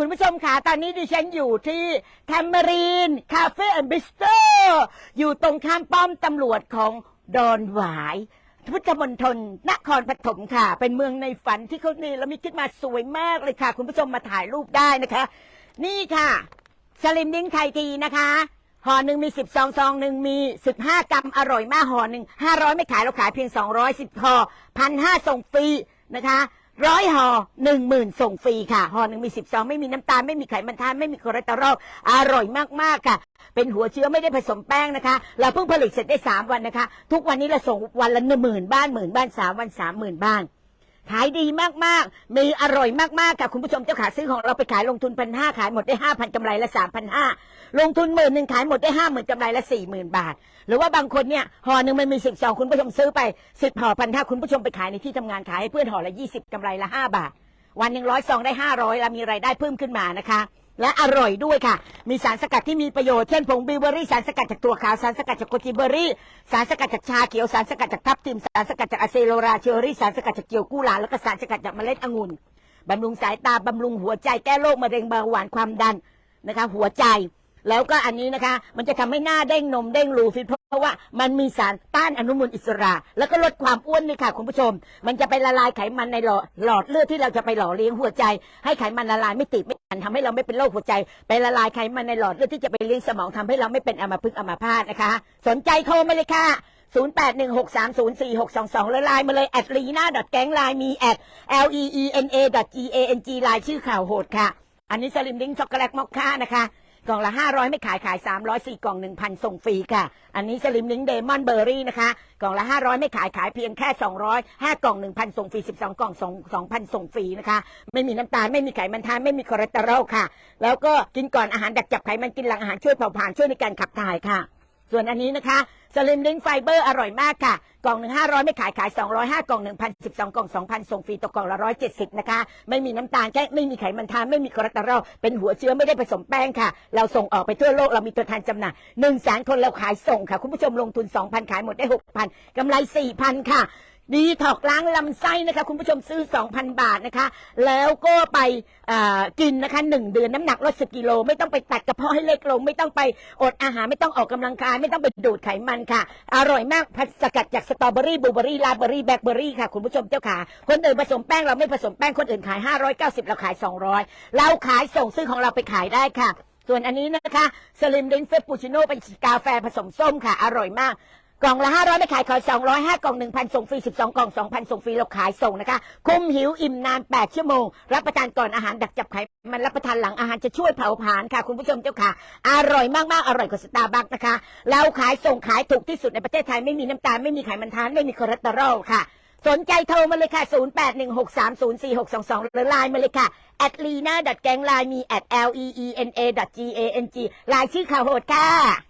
คุณผู้ชมค่ะตอนนี้ดิฉันอยู่ที่แทมเมรีนคาเฟ่แอนด์บิสโตอยู่ตรงข้ามป้อมตำรวจของดอนหวายพุทธมณฑลนครปฐมค่ะ เป็นเมืองในฝันที่เขาเนรมิตขึ้นมาสวยมากเลยค่ะ คุณผู้ชมมาถ่ายรูปได้นะคะ นี่ค่ะสลิมดิ้งไทยทีนะคะห่อหนึ่งมีสิบซองซองหนึ่งมีสิบห้ากรัมอร่อยมากห่อหนึ่งห้าร้อยไม่ขายเราขายเพียงสองร้อยสิบห่อพันห้าส่งฟรีนะคะ ร้อยห่อหนึ่งหมื่นส่งฟรีค่ะห่อหนึ่งมีสิบซองไม่มีน้ำตาล ไม่มีไขมันทาน ไม่มีคอเลสเตอรอลอร่อยมากๆค่ะ เป็นหัวเชื้อไม่ได้ผสมแป้งนะคะ เราเพิ่งผลิตเสร็จได้สามวันนะคะ ทุกวันนี้เราส่งวันละหมื่นบ้านหมื่นบ้านสามวันสามหมื่นบ้าน ขายดีมากๆ มีอร่อยมากๆค่ะคุณผู้ชมเจ้าขาซื้อของเราไปขายลงทุนพันห้าขายหมดได้ห้าพันกำไรละสามพันห้าลงทุนหมื่นหนึ่งขายหมดได้ห้าหมื่นกำไรละสี่หมื่นบาท หรือว่าบางคนเนี่ยห่อหนึ่งมันมีสิบสองคุณผู้ชมซื้อไปสิบห่อพันห้าคุณผู้ชมไปขายในที่ทำงานขายให้เพื่อนห่อละยี่สิบกำไรละห้าบาท วันหนึ่งร้อยซองได้ห้าร้อยแล้วมีรายได้เพิ่มขึ้นมานะคะ และอร่อยด้วยค่ะ มีสารสกัดที่มีประโยชน์ เช่นผงบิวเบอรี่ สารสกัดจากตัวขาว สารสกัดจากโกจิเบอรี่ สารสกัดจากชาเขียว สารสกัดจากทับทิม สารสกัดจากอะเซโลราเชอรี่ สารสกัดจากเกียวกู้หลาแล้วก็สารสกัดจากเมล็ดองุ่นบำรุงสายตา บำรุงหัวใจ แก้โรคมะเร็งเบาหวานความดันนะคะ หัวใจ แล้วก็อันนี้นะคะ มันจะทำให้หน้าเด้งนมเด้งรูฟิตเพราะว่ามันมีสารต้านอนุมูลอิสระ แล้วก็ลดความอ้วนนี่ค่ะคุณผู้ชม มันจะไปละลายไขมันในหลอดหลอดเลือดที่เราจะไปหล่อเลี้ยงหัวใจ ให้ไขมันละลายไม่ติดไม่อันทำให้เราไม่เป็นโรคหัวใจ ไปละลายไขมันในหลอดเลือดที่จะไปเลี้ยงสมองทำให้เราไม่เป็นอัมพฤกษ์อัมพาตนะคะ สนใจโทรมาเลยค่ะ0816304622แล้วไลน์มาเลย at lina gang ไลน์มี at l e e n a g a n g ไลน์ชื่อข่าวโหดค่ะ อันนี้สลิมดิ้งช็อกโกแลตมอคค่านะคะ กล่องละ 500 ไม่ขายขาย 300 4 กล่อง 1,000 ส่งฟรีค่ะ อันนี้สลิมลิงเดมอนเบอร์รี่นะคะ กล่องละ 500 ไม่ขายขายเพียงแค่ 200 5 กล่อง 1,000 ส่งฟรี 12 กล่อง 2 2,000 ส่งฟรีนะคะ ไม่มีน้ำตาล ไม่มีไขมันทาน ไม่มีคอเลสเตอรอลค่ะ แล้วก็กินก่อนอาหารดักจับไขมัน กินหลังอาหารช่วยเผาผลาญ ช่วยในการขับถ่ายค่ะ ส่วนอันนี้นะคะสลิมลิงไฟเบอร์อร่อยมากค่ะ กล่องหนึ่งห้าร้อยไม่ขายขายสองร้อยห้ากล่องหนึ่งพันสิบสองกล่องสองพันส่งฟรีตกกล่องละร้อยเจ็ดสิบนะคะ ไม่มีน้ำตาลแค่ไม่มีไขมันทานไม่มีคอเลสเตอรอลเป็นหัวเชื้อไม่ได้ผสมแป้งค่ะ เราส่งออกไปทั่วโลกเรามีตัวแทนจำหน่ายหนึ่งแสนคนเราขายส่งค่ะ คุณผู้ชมลงทุนสองพันขายหมดได้หกพันกำไรสี่พันค่ะ ดีถอกล้างลำไส้นะคะ คุณผู้ชมซื้อ 2,000 บาทนะคะ แล้วก็ไปกินนะคะหนึ่งเดือนน้ำหนักลด10กิโล ไม่ต้องไปตัดกระเพาะให้เล็กลง ไม่ต้องไปอดอาหารไม่ต้องออกกำลังกาย ไม่ต้องไปดูดไขมันค่ะ อร่อยมากผัดสกัดจากสตรอเบอรี่บลูเบอรี่ลาเบอรี่แบล็คเบอรี่ค่ะคุณผู้ชมเจ้าขาคนอื่นผสมแป้งเราไม่ผสมแป้งคนอื่นขาย 590 เราขาย 200 เราขายส่งซื้อของเราไปขายได้ค่ะ ส่วนอันนี้นะคะสลิมดินเฟปปูชิโน่เป็นกาแฟผสมส้มค่ะ อร่อยมาก กล่องละ500ไม่ขายขาย200 5กล่อง1,000ส่งฟรี12กล่อง2,000ส่งฟรีเราขายส่งนะคะ คุ้มหิวอิ่มนาน8ชั่วโมง รับประทานก่อนอาหารดักจับไขมันรับประทานหลังอาหารจะช่วยเผาผลาญค่ะ คุณผู้ชมเจ้าค่ะ อร่อยมากๆ อร่อยกว่าสตาร์บัคนะคะ เราขายส่งขายถูกที่สุดในประเทศไทยไม่มีน้ำตาลไม่มีไขมันทานไม่มีคอเลสเตอรอลค่ะสนใจโทรมาเลยค่ะ 0816304622 หรือไลน์มาเลยค่ะ at lina gang ไลน์มี at l e e n a g a n g ไลน์ชื่อข่าวโหดค่ะ